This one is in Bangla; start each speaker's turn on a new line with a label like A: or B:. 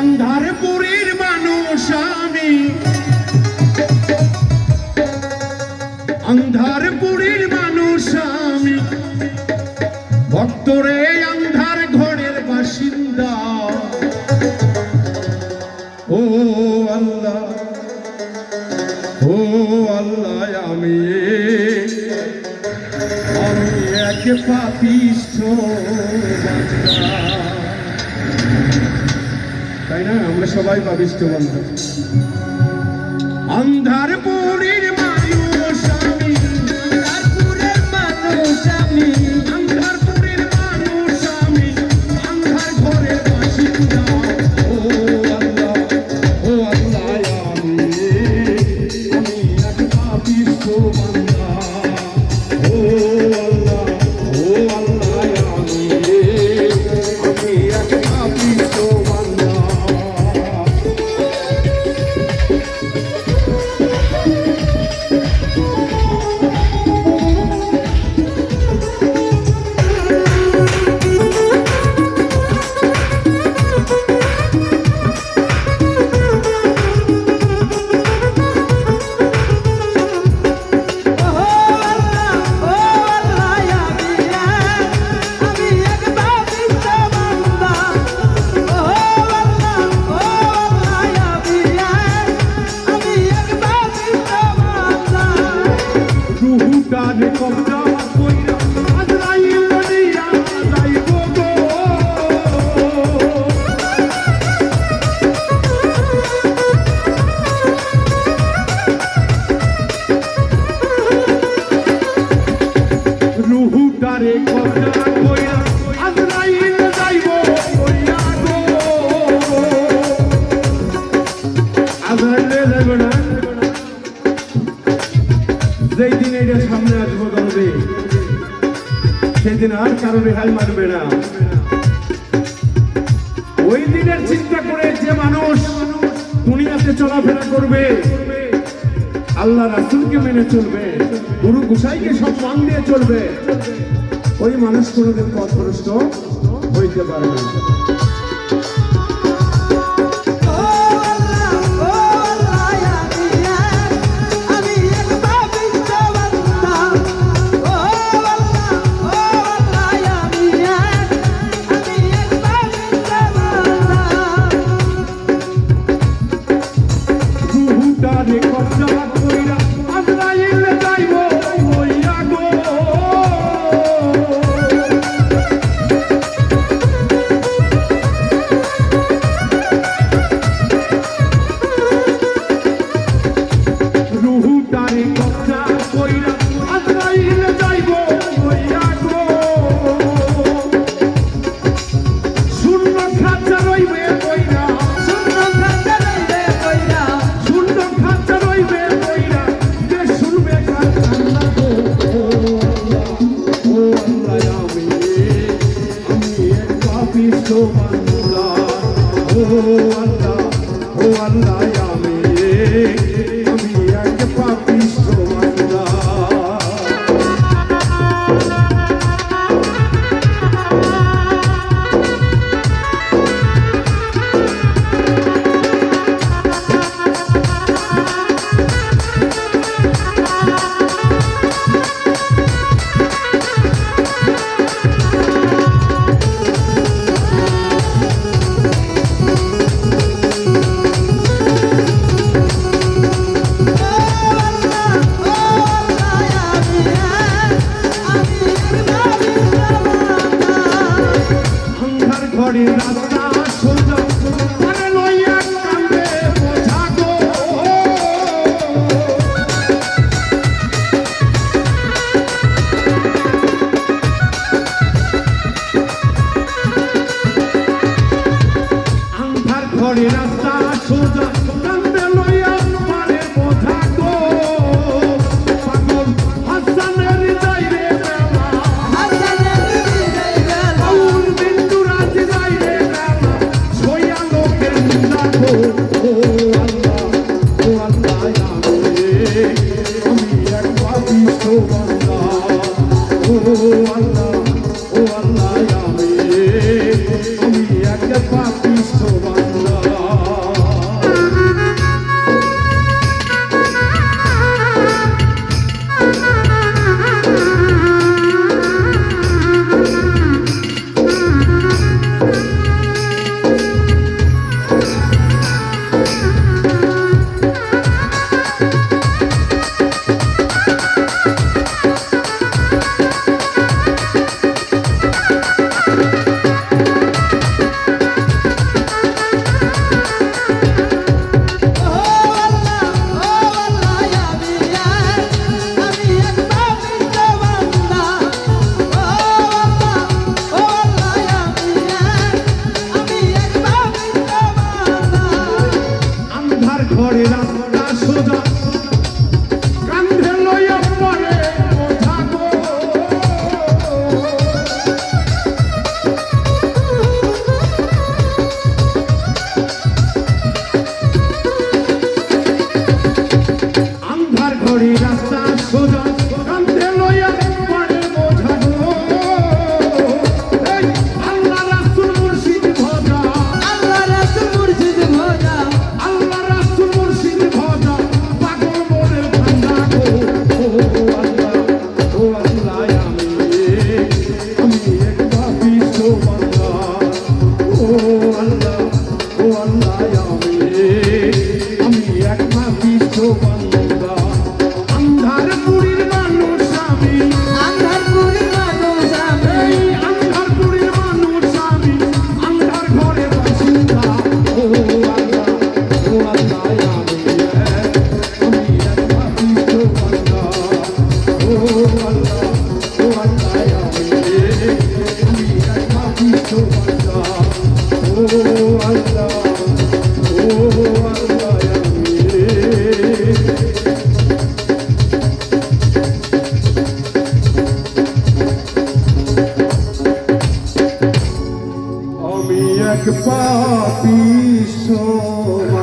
A: অন্ধারপুরীর মানুষ আমি। অন্ধারপুরীর মানুষ আমি। ভক্তরে অন্ধার ঘরের বাসিন্দা। ও আল্লাহ ও আল্লাহ আমি। যে পাপিষ্ঠ তাই না? আমরা সবাই পাপিষ্ঠ বান্ধব অন্ধার সেদিন আর কারও রেহাই মানবে না। ওই দিনের চিন্তা করে যে মানুষ দুনিয়াতে চলাফেরা করবে, আল্লাহ রাসুলকে মেনে চলবে, গুরু গুসাইকে সম্মান দিয়ে চলবে, ওই মানুষ কোনোদিন পথভ্রষ্ট হইতে পারে না। Oh, Yeah. ঘরে রাস্তা বান্দা